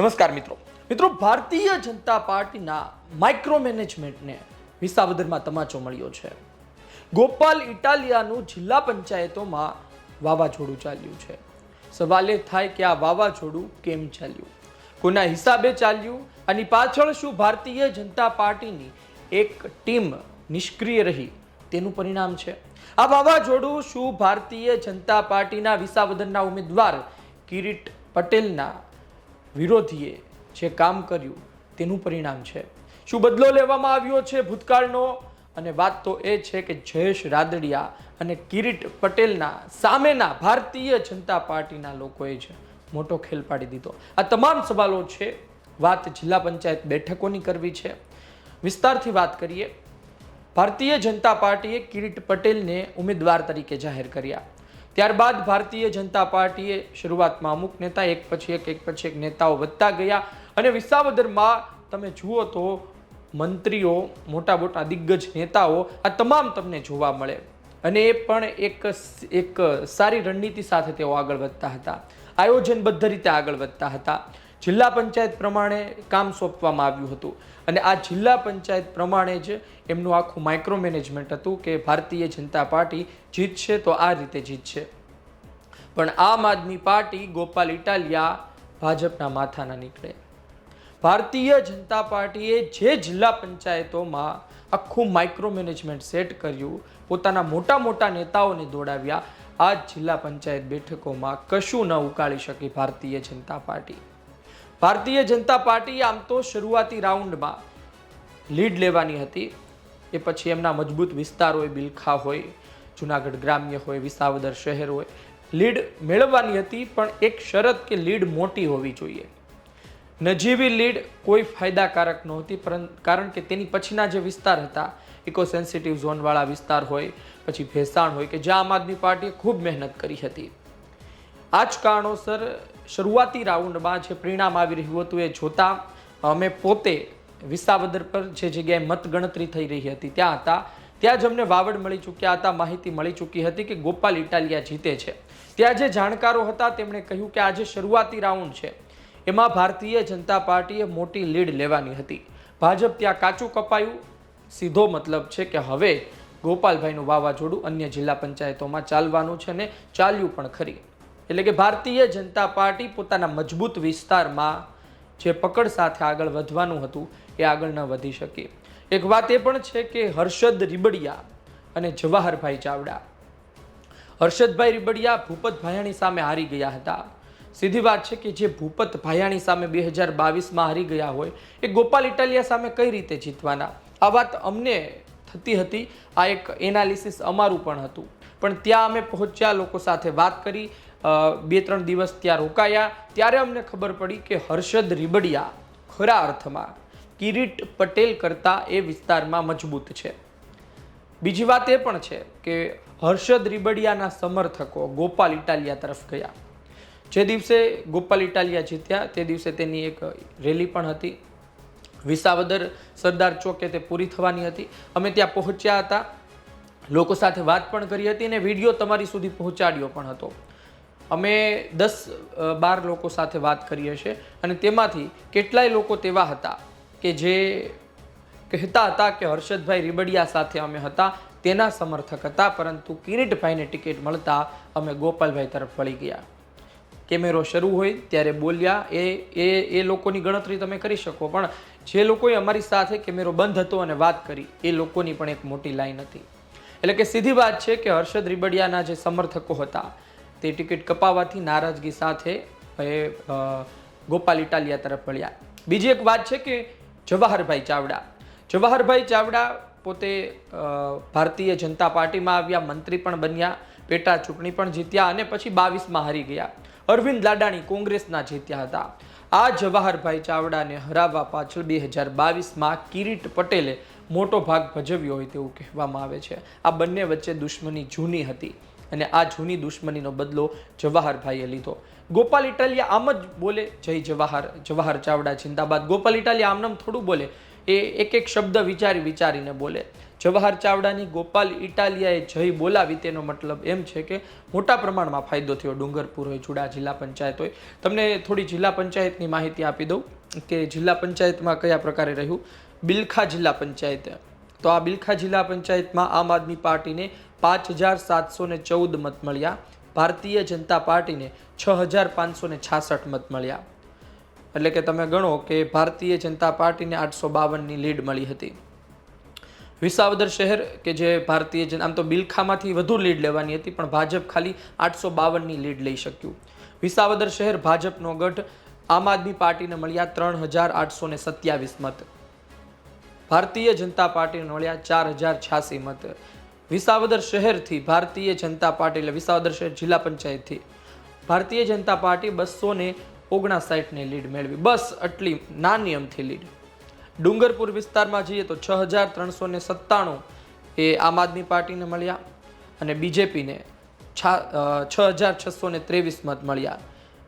નમસ્કાર મિત્રો. મિત્રો, ભારતીય જનતા પાર્ટીના માઇક્રો મેનેજમેન્ટને વિસાવદરમાં તમાચો મળ્યો છે. ગોપાલ ઇટાલિયાનું જિલ્લા પંચાયતોમાં વાવાઝોડું ચાલ્યું છે. સવાલ એ થાય કે આ વાવાઝોડું કેમ ચાલ્યું? કોના હિસાબે ચાલ્યું? આની પાછળ શું ભારતીય જનતા પાર્ટીની એક ટીમ નિષ્ક્રિય રહી? તેનું પરિણામ છે. આ વાવાઝોડું શું ભારતીય જનતા પાર્ટીના વિસાવદરના ઉમેદવાર કિરીટ પટેલના વિરોધીએ જે કામ કર્યું તેનું પરિણામ છે. શું બદલો લેવામાં આવ્યો છે ભૂતકાળનો? અને વાત તો એ છે કે જયેશ રાદડિયા અને કિરીટ પટેલના સામેના ભારતીય જનતા પાર્ટીના લોકોએ જ મોટો ખેલ પાડી દીધો. આ તમામ સવાલો છે, વાત જિલ્લા પંચાયત બેઠકોની કરવી છે. વિસ્તારથી વાત કરીએ. ભારતીય જનતા પાર્ટીએ કિરીટ પટેલને ઉમેદવાર તરીકે જાહેર કર્યા. ત્યારબાદ ભારતીય જનતા પાર્ટીએ શરૂઆતમાં અમુક નેતા, એક પછી એક એક પછી એક નેતાઓ વધતા ગયા. અને વિસાવદરમાં તમે જુઓ તો મંત્રીઓ, મોટા મોટા દિગ્ગજ નેતાઓ, આ તમામ તમને જોવા મળે. અને એ પણ એક એક સારી રણનીતિ સાથે તેઓ આગળ વધતા હતા. આયોજનબદ્ધ રીતે આગળ વધતા હતા. જિલ્લા પંચાયત પ્રમાણે કામ સોંપવામાં આવ્યું હતું. અને આ જિલ્લા પંચાયત પ્રમાણે જ એમનું આખું માઇક્રો મેનેજમેન્ટ હતું કે ભારતીય જનતા પાર્ટી જીતશે તો આ રીતે જીતશે. પણ આમ આદમી પાર્ટી ગોપાલ ઇટાલિયા ભાજપના માથાના નીકળે. ભારતીય જનતા પાર્ટીએ જે જિલ્લા પંચાયતોમાં આખું માઇક્રો મેનેજમેન્ટ સેટ કર્યું, પોતાના મોટા મોટા નેતાઓને દોડાવ્યા, આ જિલ્લા પંચાયત બેઠકોમાં કશું ન ઉકાળી શકી ભારતીય જનતા પાર્ટી. ભારતીય જનતા પાર્ટી આમ તો શરૂઆતી રાઉન્ડમાં લીડ લેવાની હતી. એ પછી એમના મજબૂત વિસ્તાર હોય, બિલખા હોય, જુનાગઢ ગ્રામ્ય હોય, વિસાવદર શહેર હોય, લીડ મેળવવાની હતી, પણ એક શરત કે લીડ મોટી હોવી જોઈએ. નજીવી લીડ કોઈ ફાયદાકારક નહોતી કારણ કે તેની પછીના જે વિસ્તાર હતા ઇકો સેન્સિટિવ ઝોનવાળા વિસ્તાર હોય, પછી ભેસાણ હોય, કે જ્યાં આમ આદમી પાર્ટીએ ખૂબ મહેનત કરી હતી. આ જ કારણોસર શરૂઆતી રાઉન્ડમાં જે પરિણામ આવી રહ્યું હતું એ જોતા અમે પોતે વિસાવદર પર જે જગ્યાએ મતગણતરી થઈ રહી હતી ત્યાં હતા. ત્યાં જ અમને વાવડ મળી ચૂક્યા હતા, માહિતી મળી ચૂકી હતી કે ગોપાલ ઇટાલિયા જીતે છે. ત્યાં જે જાણકારો હતા તેમણે કહ્યું કે આજે શરૂઆતી રાઉન્ડ છે. એમાં ભારતીય જનતા પાર્ટીએ મોટી લીડ લેવાની હતી. ભાજપ ત્યાં કાચું કપાયું. સીધો મતલબ છે કે હવે ગોપાલભાઈનું વાવાઝોડું અન્ય જિલ્લા પંચાયતોમાં ચાલવાનું છે ને ચાલ્યું પણ ખરી. એટલે કે ભારતીય જનતા પાર્ટી પોતાના મજબૂત વિસ્તારમાં જે પકડ સાથે આગળ વધવાનું હતું, એ આગળ ન વધી શકે. એક વાત એ પણ છે કે હર્ષદ રીબડિયા અને જવાહરભાઈ ચાવડા. હર્ષદભાઈ રીબડિયા ભૂપત ભાયાણી સામે હારી ગયા હતા. સીધી વાત છે કે જે ભૂપત ભાયાણી સામે બે હજાર બાવીસમાં હારી ગયા હોય, એ ગોપાલ ઇટાલિયા સામે કઈ રીતે જીતવાના? આ વાત અમને થતી હતી. આ એક એનાલિસિસ અમારું પણ હતું. પણ ત્યાં અમે પહોંચ્યા, લોકો સાથે વાત કરી. બે ત્રણ દિવસ ત્યાં રોકાયા. ત્યારે અમને ખબર પડી કે હર્ષદ રીબડિયા ખરા અર્થમાં કિરીટ પટેલ કરતાં એ વિસ્તારમાં મજબૂત છે. બીજી વાત એ પણ છે કે હર્ષદ રીબડિયાના સમર્થકો ગોપાલ ઇટાલિયા તરફ ગયા. જે દિવસે ગોપાલ ઇટાલિયા જીત્યા, તે દિવસે તેની એક રેલી પણ હતી. વિસાવદર સરદાર ચોકે તે પૂરી થવાની હતી. અમે ત્યાં પહોંચ્યા હતા. લોકો સાથે વાત પણ કરી હતી અને વીડિયો તમારી સુધી પહોંચાડ્યો પણ હતો. અમે દસ બાર લોકો સાથે વાત કરી હશે અને તેમાંથી કેટલાય લોકો તેવા હતા કે જે કહેતા હતા કે હર્ષદભાઈ રીબડિયા સાથે અમે હતા, તેના સમર્થક હતા, પરંતુ કિરીટભાઈને ટિકિટ મળતા અમે ગોપાલભાઈ તરફ વળી ગયા. કેમેરો શરૂ હોય ત્યારે બોલ્યા, એ એ એ લોકોની ગણતરી તમે કરી શકો, પણ જે લોકોએ અમારી સાથે કેમેરો બંધ હતો અને વાત કરી, એ લોકોની પણ એક મોટી લાઈન હતી. એટલે કે સીધી વાત છે કે હર્ષદ રીબડિયાના જે સમર્થકો હતા તે ટિકિટ કપાવવાથી નારાજગી સાથે, એ ગોપાલ ઇટાલિયા તરફ વળ્યા. બીજી એક વાત છે કે જવાહરભાઈ ચાવડા. જવાહરભાઈ ચાવડા પોતે ભારતીય જનતા પાર્ટીમાં આવ્યા, મંત્રી પણ બન્યા, પેટા ચૂંટણી પણ જીત્યા અને પછી બાવીસમાં હારી ગયા. અરવિંદ લાડાણી કોંગ્રેસના જીત્યા હતા. આ જવાહરભાઈ ચાવડાને હરાવવા પાછળ બે હજાર બાવીસમાં કિરીટ પટેલે મોટો ભાગ ભજવ્યો હોય તેવું કહેવામાં આવે છે. આ બંને વચ્ચે દુશ્મની જૂની હતી. અને આ જૂની દુશ્મનીનો બદલો જવાહરભાઈએ લીધો. ગોપાલ ઇટાલિયા આમ જ બોલે, જય જવાહર જવાહર ચાવડા, જિંદાબાદ. ગોપાલ ઇટાલિયા આમનામ થોડું બોલે, એ એક એક શબ્દ વિચારી વિચારીને બોલે. જવાહર ચાવડાની ગોપાલ ઇટાલિયાએ જય બોલાવી તેનો મતલબ એમ છે કે મોટા પ્રમાણમાં ફાયદો થયો. ડુંગરપુર હોય, ચુડા જિલ્લા પંચાયત હોય. તમને થોડી જિલ્લા પંચાયતની માહિતી આપી દઉં કે જિલ્લા પંચાયતમાં કયા પ્રકારે રહ્યું? બિલખા જિલ્લા પંચાયત. તો આ બિલખા જિલ્લા પંચાયતમાં આમ આદમી પાર્ટીને પાંચ હજાર સાતસો ને ચૌદ મત મળ્યા. ભારતીય જનતા પાર્ટીને છ હજાર પાંચસો ને છાસઠ મત મળ્યા. એટલે કે તમે ગણો કે ભારતીય જનતા પાર્ટીને આઠસો બાવનની લીડ મળી હતી. વિસાવદર શહેર કે જે ભારતીય જન, આમ તો બિલખામાંથી વધુ લીડ લેવાની હતી, પણ ભાજપ ખાલી આઠસો બાવનની લીડ લઈ શક્યું. વિસાવદર શહેર ભાજપનો ગઢ, આમ આદમી પાર્ટીને મળ્યા ત્રણ હજાર આઠસો ને સત્યાવીસ મત. ભારતીય જનતા પાર્ટીને મળ્યા ચાર હજાર છ્યાસી મત. વિસાવદર શહેરથી ભારતીય જનતા પાર્ટી એટલે વિસાવદર શહેર જિલ્લા પંચાયતથી ભારતીય જનતા પાર્ટી બસો ને ઓગણસાઠની લીડ મેળવી. બસ આટલી નાની લીડ. ડુંગરપુર વિસ્તારમાં જઈએ તો છ હજાર ત્રણસો ને સત્તાણું એ આમ આદમી પાર્ટીને મળ્યા અને બીજેપીને છ હજાર છસો ને ત્રેવીસ મત મળ્યા.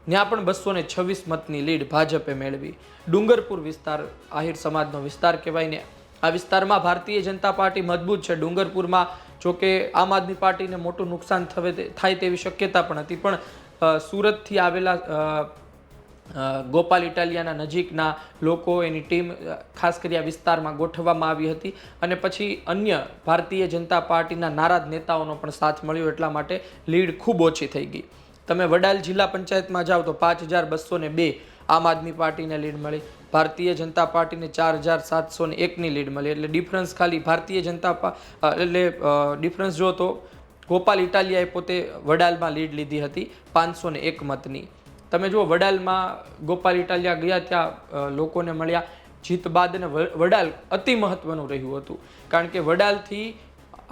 ત્યાં પણ બસો ને છવ્વીસ મતની લીડ ભાજપે મેળવી. ડુંગરપુર વિસ્તાર આહિર સમાજનો વિસ્તાર કહેવાય ને આ વિસ્તારમાં ભારતીય જનતા પાર્ટી મજબૂત છે. ડુંગરપુરમાં જોકે આમ આદમી પાર્ટીને મોટું નુકસાન થવે થાય તેવી શક્યતા પણ હતી. પણ સુરતથી આવેલા ગોપાલ ઇટાલિયાના નજીકના લોકો એની ટીમ ખાસ કરી આ વિસ્તારમાં ગોઠવવામાં આવી હતી. અને પછી અન્ય ભારતીય જનતા પાર્ટીના નારાજ નેતાઓનો પણ સાથ મળ્યો એટલા માટે લીડ ખૂબ ઓછી થઈ ગઈ. તમે વડાલ જિલ્લા પંચાયતમાં જાઓ તો પાંચ હજાર બસો ને બે આમ આદમી પાર્ટીને લીડ મળી. ભારતીય જનતા પાર્ટીને ચાર હજાર સાતસો ને એકની લીડ મળી. એટલે ડિફરન્સ ખાલી ભારતીય જનતા એટલે ડિફરન્સ જો તો ગોપાલ ઇટાલિયાએ પોતે વડાલમાં લીડ લીધી હતી પાંચસો ને એક મતની. તમે જુઓ વડાલમાં ગોપાલ ઇટાલિયા ગયા ત્યાં લોકોને મળ્યા. જીત બાદ અને વડાલ અતિ મહત્વનું રહ્યું હતું. કારણ કે વડાલથી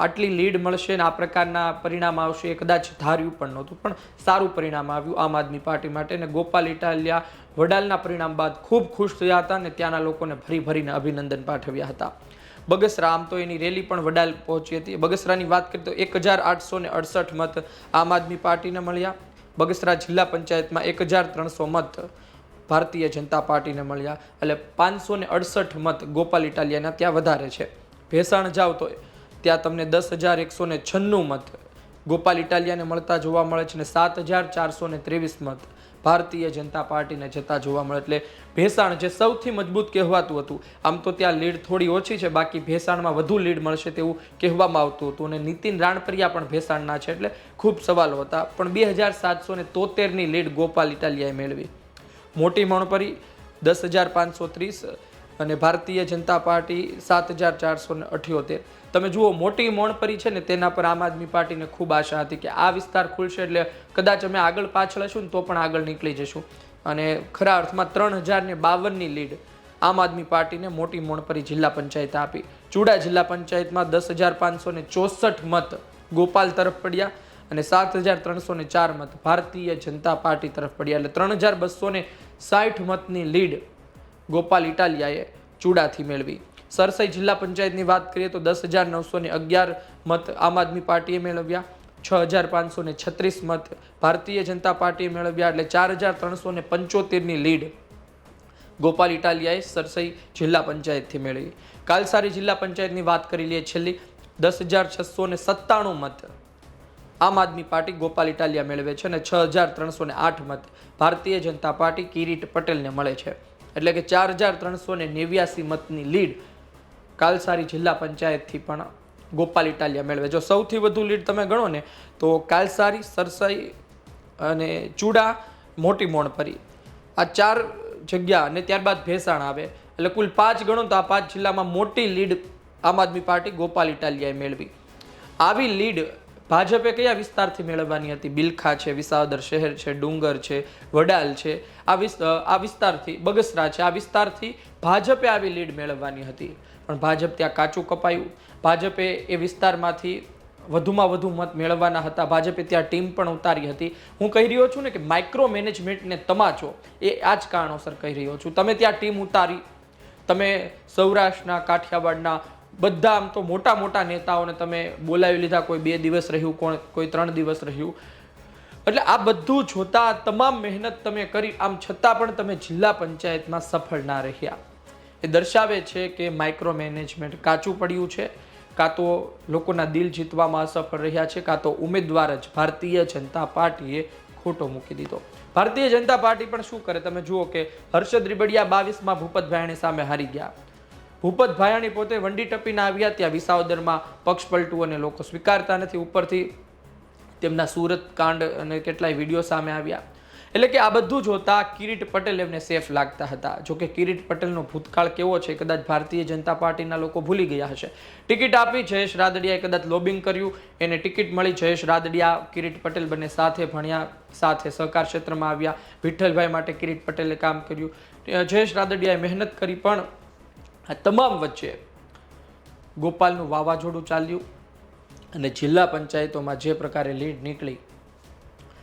આટલી લીડ મળશે ને આ પ્રકારના પરિણામ આવશે એ કદાચ ધાર્યું પણ નહોતું. પણ સારું પરિણામ આવ્યું આમ આદમી પાર્ટી માટે અને ગોપાલ ઇટાલિયા વડાલના પરિણામ બાદ ખૂબ ખુશ થયા હતા અને ત્યાંના લોકોને ભરી ભરીને અભિનંદન પાઠવ્યા હતા. બગસરા, આમ તો એની રેલી પણ વડાલ પહોંચી હતી. બગસરાની વાત કરીએ તો એક હજાર આઠસો ને અડસઠ મત આમ આદમી પાર્ટીને મળ્યા. બગસરા જિલ્લા પંચાયતમાં એક હજાર ત્રણસો મત ભારતીય જનતા પાર્ટીને મળ્યા. એટલે પાંચસો ને અડસઠ મત ગોપાલ ઇટાલિયાના ત્યાં વધારે છે. ભેસાણ જાવ તો ત્યાં તમને દસ હજાર એકસો ને છન્નું મત ગોપાલ ઇટાલિયાને મળતા જોવા મળે છે ને સાત હજાર ચારસો ત્રેવીસ મત ભારતીય જનતા પાર્ટીને જતા જોવા મળે. એટલે ભેસાણ જે સૌથી મજબૂત કહેવાતું હતું, આમ તો ત્યાં લીડ થોડી ઓછી છે, બાકી ભેસાણમાં વધુ લીડ મળશે તેવું કહેવામાં આવતું હતું. અને નીતિન રાણપરિયા પણ ભેસાણના છે, એટલે ખૂબ સવાલો હતા. પણ બે હજાર સાતસો ને તોતેરની લીડ ગોપાલ ઇટાલિયાએ મેળવી. મોટી મણપરી દસ હજાર પાંચસો ત્રીસ અને ભારતીય જનતા પાર્ટી સાત હજાર ચારસો ને અઠ્યોતેર. તમે જુઓ, મોટી મોણપરી છે ને તેના પર આમ આદમી પાર્ટીને ખૂબ આશા હતી કે આ વિસ્તાર ખુલશે એટલે કદાચ અમે આગળ પાછળ હશું ને તો પણ આગળ નીકળી જશું. અને ખરા અર્થમાં ત્રણ હજાર ને બાવનની લીડ આમ આદમી પાર્ટીને મોટી મોણપરી જિલ્લા પંચાયત આપી. ચુડા જિલ્લા પંચાયતમાં દસ હજાર પાંચસો ને ચોસઠ મત ગોપાલ તરફ પડ્યા અને સાત હજાર ત્રણસો ને ચાર મત ભારતીય જનતા પાર્ટી તરફ પડ્યા. એટલે ત્રણ હજાર બસો ને સાઠ મતની લીડ ગોપાલ ઇટાલિયાએ ચુડાથી મેળવી. સરસઈ જિલ્લા પંચાયતની વાત કરીએ તો દસ હજાર નવસો ને અગિયાર મત આમ આદમી પાર્ટીએ મેળવ્યા. છ હજાર પાંચસો ને છત્રીસ મત ભારતીય જનતા પાર્ટીએ મેળવ્યા એટલે ચાર હજાર ત્રણસો ને પંચોતેરની લીડ ગોપાલ ઇટાલિયાએ સરસઈ જિલ્લા પંચાયતથી મેળવી. કાલસારી જિલ્લા પંચાયતની વાત કરી લઈએ છેલ્લી. દસ હજાર છસો ને સત્તાણું મત આમ આદમી પાર્ટી ગોપાલ ઇટાલિયા મેળવે છે અને છ હજાર ત્રણસો ને આઠ મત ભારતીય જનતા પાર્ટી કિરીટ પટેલને મળે છે. એટલે કે ચાર હજાર ત્રણસો ને નેવ્યાસી મતની લીડ કાલસારી જિલ્લા પંચાયતથી પણ ગોપાલ ઇટાલિયા મેળવે. જો સૌથી વધુ લીડ તમે ગણો ને, તો કાલસારી, સરસાઈ અને ચૂડા મોટી મોણપરી આ ચાર જગ્યા અને ત્યારબાદ ભેસાણ આવે. એટલે કુલ પાંચ ગણો તો આ પાંચ જિલ્લામાં મોટી લીડ આમ આદમી પાર્ટી ગોપાલ ઇટાલિયાએ મેળવી. આવી લીડ ભાજપે કયા વિસ્તારથી મેળવવાની હતી? બિલખા છે, વિસાવદર શહેર છે, ડુંગર છે, વડાલ છે. આ વિસ્તાર આ વિસ્તારથી, બગસરા છે. આ વિસ્તારથી ભાજપે આવી લીડ મેળવવાની હતી. પણ ભાજપ ત્યાં કાચું કપાયું. ભાજપે એ વિસ્તારમાંથી વધુમાં વધુ મત મેળવવાના હતા. ભાજપે ત્યાં ટીમ પણ ઉતારી હતી. હું કહી રહ્યો છું ને કે માઇક્રો મેનેજમેન્ટને તમાચો, એ આ જ કારણોસર કહી રહ્યો છું. તમે ત્યાં ટીમ ઉતારી. તમે સૌરાષ્ટ્રના, કાઠિયાવાડના બધા આમ તો મોટા મોટા નેતાઓને તમે બોલાવી લીધા. કોઈ બે દિવસ રહ્યું, કોણ, કોઈ ત્રણ દિવસ રહ્યું. એટલે આ બધું જોતા તમામ મહેનત તમે કરી. આમ છતાં પણ તમે જિલ્લા પંચાયતમાં સફળ ના રહ્યા. એ દર્શાવે છે કે માઇક્રો મેનેજમેન્ટ કાચું પડ્યું છે, કાં તો લોકોના દિલ જીતવામાં અસફળ રહ્યા છે, કાં તો ઉમેદવાર જ ભારતીય જનતા પાર્ટીએ ખોટો મૂકી દીધો. ભારતીય જનતા પાર્ટી પણ શું કરે? તમે જુઓ કે હર્ષદ રીબડિયા બાવીસમાં ભૂપત ભાયાણી સામે હારી ગયા. ભૂપત ભાયાણી પોતે વંડી ટપીને આવ્યા ત્યાં વિસાવદરમાં પક્ષ પલટું અને લોકો સ્વીકારતા નથી. ઉપરથી તેમના સુરત કાંડ અને કેટલાય વીડિયો સામે આવ્યા. એટલે કે આ બધું જોતા કિરીટ પટેલ એમને સેફ લાગતા હતા. જોકે કિરીટ પટેલનો ભૂતકાળ કેવો છે કદાચ ભારતીય જનતા પાર્ટીના લોકો ભૂલી ગયા હશે. ટિકિટ આપી જયેશ રાદડિયાએ કદાચ લોબિંગ કર્યું. એને ટિકિટ મળી જયેશ રાદડિયા, કિરીટ પટેલ બંને સાથે ભણ્યા, સાથે સહકાર ક્ષેત્રમાં આવ્યા. વિઠ્ઠલભાઈ માટે કિરીટ પટેલે કામ કર્યું. જયેશ રાદડિયાએ મહેનત કરી પણ આ તમામ વચ્ચે ગોપાલનું વાવાઝોડું ચાલ્યું અને જિલ્લા પંચાયતોમાં જે પ્રકારે લીડ નીકળી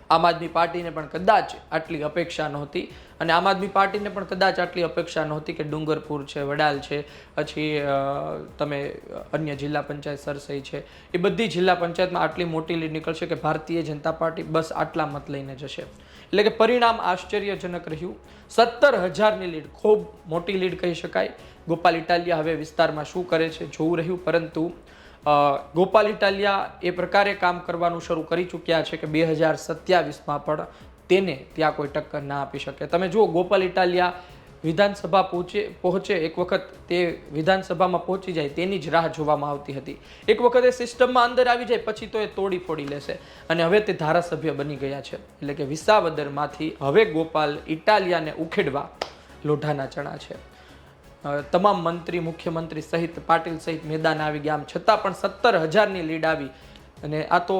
આમ આદમી પાર્ટીને પણ કદાચ આટલી અપેક્ષા નહોતી. અને આમ આદમી પાર્ટીને પણ કદાચ આટલી અપેક્ષા નહોતી કે ડુંગરપુર છે, વડાલ છે, પછી તમે, અન્ય જિલ્લા પંચાયત સરસઈ છે, એ બધી જિલ્લા પંચાયતમાં આટલી મોટી લીડ નીકળશે કે ભારતીય જનતા પાર્ટી બસ આટલા મત લઈને જશે. એટલે કે પરિણામ આશ્ચર્યજનક રહ્યું. સત્તર હજારની લીડ, ખૂબ મોટી લીડ કહી શકાય. ગોપાલ ઇટાલિયા હવે વિસ્તારમાં શું કરે છે જોવું રહ્યું, પરંતુ ગોપાલ ઇટાલિયા એ પ્રકારે કામ કરવાનું શરૂ કરી ચૂક્યા છે કે બે હજાર સત્યાવીસમાં પણ તેને ત્યાં કોઈ ટક્કર ના આપી શકે. તમે જુઓ, ગોપાલ ઇટાલિયા વિધાનસભા પહોંચે પહોંચે, એક વખત તે વિધાનસભામાં પહોંચી જાય તેની જ રાહ જોવામાં આવતી હતી. એક વખત એ સિસ્ટમમાં અંદર આવી જાય, પછી તો એ તોડી ફોડી લેશે. અને હવે તે ધારાસભ્ય બની ગયા છે. એટલે કે વિસાવદરમાંથી હવે ગોપાલ ઇટાલિયાને ઉખેડવા લોઢાના ચણા છે. તમામ મંત્રી, મુખ્યમંત્રી સહિત, પાટીલ સહિત મેદાન આવી ગયા. આમ છતાં પણ સત્તર હજારની લીડ આવી. અને આ તો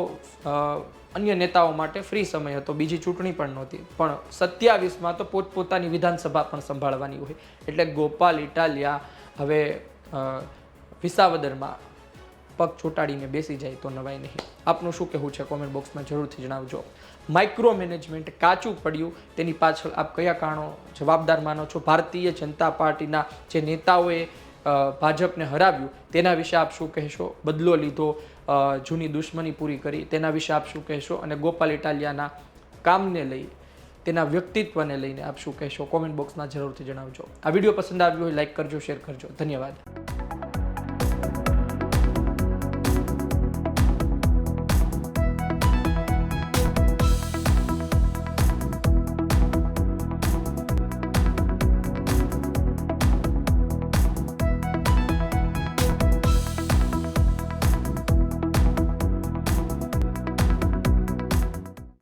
અન્ય નેતાઓ માટે ફ્રી સમય હતો. બીજી ચૂંટણી પણ નહોતી. પણ સત્યાવીસમાં તો પોતપોતાની વિધાનસભા પણ સંભાળવાની હોય. એટલે ગોપાલ, ઇટાલિયા, હવે વિસાવદરમાં પગ ચોંટાડીને બેસી જાય તો નવાય નહીં. આપનું શું કહેવું છે? કોમેન્ટ બોક્સમાં જરૂરથી જણાવજો. માઇક્રો મેનેજમેન્ટ કાચું પડ્યું. તેની પાછળ આપ કયા કારણો જવાબદાર માનો છો? ભારતીય જનતા પાર્ટીના જે નેતાઓએ ભાજપને હરાવ્યું, તેના વિશે આપ શું કહેશો? બદલો લીધો જૂની દુશ્મની પૂરી કરી, તેના વિશે આપ શું કહેશો? અને ગોપાલ ઇટાલિયાના કામને લઈ, તેના વ્યક્તિત્વને લઈને આપ શું કહેશો? કોમેન્ટ બોક્સમાં જરૂરથી જણાવજો. આ વીડિયો પસંદ આવ્યો હોય, લાઈક કરજો, શેર કરજો. ધન્યવાદ.